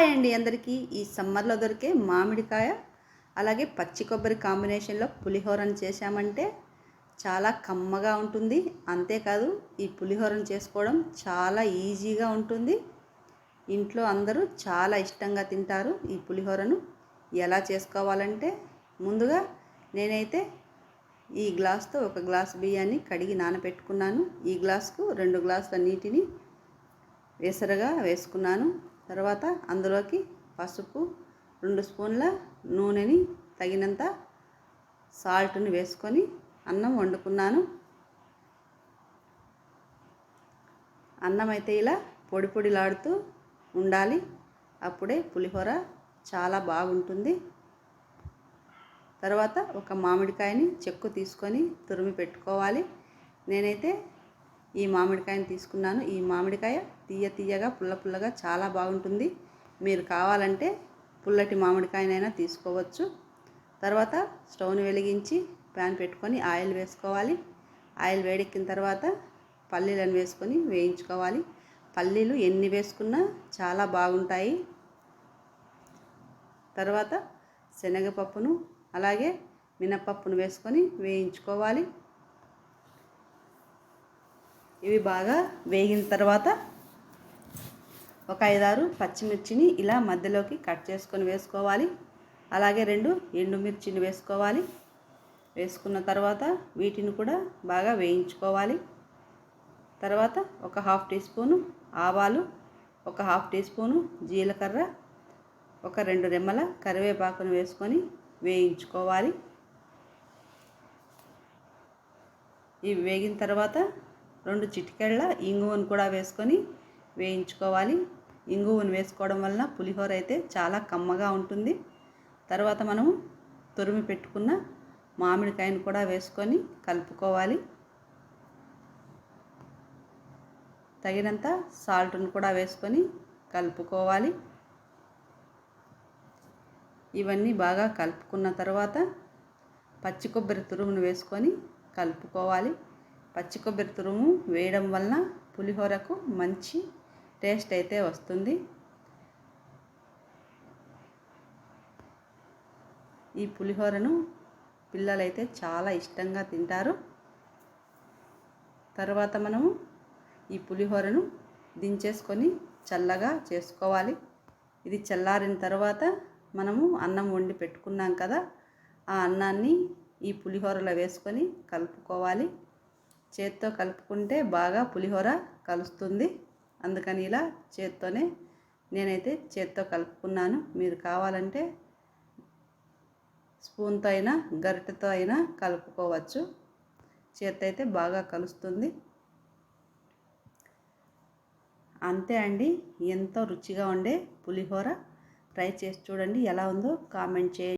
Hi అండి అందరికీ. ఈ సమ్మర్లో దొరికే మామిడికాయ అలాగే పచ్చి కొబ్బరి కాంబినేషన్లో పులిహోరను చేశామంటే చాలా కమ్మగా ఉంటుంది. అంతేకాదు ఈ పులిహోరను చేసుకోవడం చాలా ఈజీగా ఉంటుంది. ఇంట్లో అందరూ చాలా ఇష్టంగా తింటారు ఈ పులిహోరను. ఎలా చేసుకోవాలంటే ముందుగా నేనైతే ఈ గ్లాస్తో ఒక గ్లాస్ బియ్యాన్ని కడిగి నానబెట్టుకున్నాను. ఈ గ్లాస్కు రెండు గ్లాసుల నీటిని వేసరగా వేసుకున్నాను. తర్వాత అందులోకి పసుపు రెండు స్పూన్ల నూనెని తగినంత సాల్ట్ని వేసుకొని అన్నం వండుకున్నాను. అన్నం అయితే ఇలా పొడి పొడిలాడుతూ ఉండాలి. అప్పుడే పులిహోర చాలా బాగుంటుంది. తర్వాత ఒక మామిడికాయని చెక్కు తీసుకొని తురిమి పెట్టుకోవాలి. నేనైతే ఈ మామిడికాయని తీసుకున్నాను. ఈ మామిడికాయ తీయ తీయగా పుల్ల పుల్లగా చాలా బాగుంటుంది. మీరు కావాలంటే పుల్లటి మామిడికాయనైనా తీసుకోవచ్చు. తర్వాత స్టవ్ని వెలిగించి ప్యాన్ పెట్టుకొని ఆయిల్ వేసుకోవాలి. ఆయిల్ వేడెక్కిన తర్వాత పల్లీలను వేసుకొని వేయించుకోవాలి. పల్లీలు ఎన్ని వేసుకున్నా చాలా బాగుంటాయి. తర్వాత శనగపప్పును అలాగే మినపప్పును వేసుకొని వేయించుకోవాలి. ఇవి బాగా వేగిన తర్వాత ఒక ఐదారు పచ్చిమిర్చిని ఇలా మధ్యలోకి కట్ చేసుకొని వేసుకోవాలి. అలాగే రెండు ఎండుమిర్చిని వేసుకోవాలి. వేసుకున్న తర్వాత వీటిని కూడా బాగా వేయించుకోవాలి. తర్వాత ఒక హాఫ్ టీ స్పూను ఆవాలు ఒక హాఫ్ టీ స్పూను జీలకర్ర ఒక రెండు రెమ్మల కరివేపాకును వేసుకొని వేయించుకోవాలి. ఇవి వేగిన తర్వాత రెండు చిటికెళ్ళ ఇంగువను కూడా వేసుకొని వేయించుకోవాలి. ఇంగువను వేసుకోవడం వలన పులిహోర అయితే చాలా కమ్మగా ఉంటుంది. తర్వాత మనము తురిమి పెట్టుకున్న మామిడికాయను కూడా వేసుకొని కలుపుకోవాలి. తగినంత సాల్ట్ను కూడా వేసుకొని కలుపుకోవాలి. ఇవన్నీ బాగా కలుపుకున్న తర్వాత పచ్చి కొబ్బరి తురుమును వేసుకొని కలుపుకోవాలి. పచ్చి కొబ్బరి తురుము వేయడం వలన పులిహోరకు మంచి టేస్ట్ అయితే వస్తుంది. ఈ పులిహోరను పిల్లలైతే చాలా ఇష్టంగా తింటారు. తర్వాత మనము ఈ పులిహోరను దించేసుకొని చల్లగా చేసుకోవాలి. ఇది చల్లారిన తర్వాత మనము అన్నం వండి పెట్టుకున్నాం కదా ఆ అన్నాన్ని ఈ పులిహోరలో వేసుకొని కలుపుకోవాలి. చేత్తో కలుపుకుంటే బాగా పులిహోర కలుస్తుంది. అందుకని ఇలా చేత్తోనే నేనైతే చేత్తో కలుపుకున్నాను. మీరు కావాలంటే స్పూన్తో అయినా గరిటెతో అయినా కలుపుకోవచ్చు. చేత్తో అయితే బాగా కలుస్తుంది. అంతే అండి. ఎంతో రుచిగా ఉండే పులిహోర. ట్రై చేసి చూడండి ఎలా ఉందో కామెంట్ చేయండి.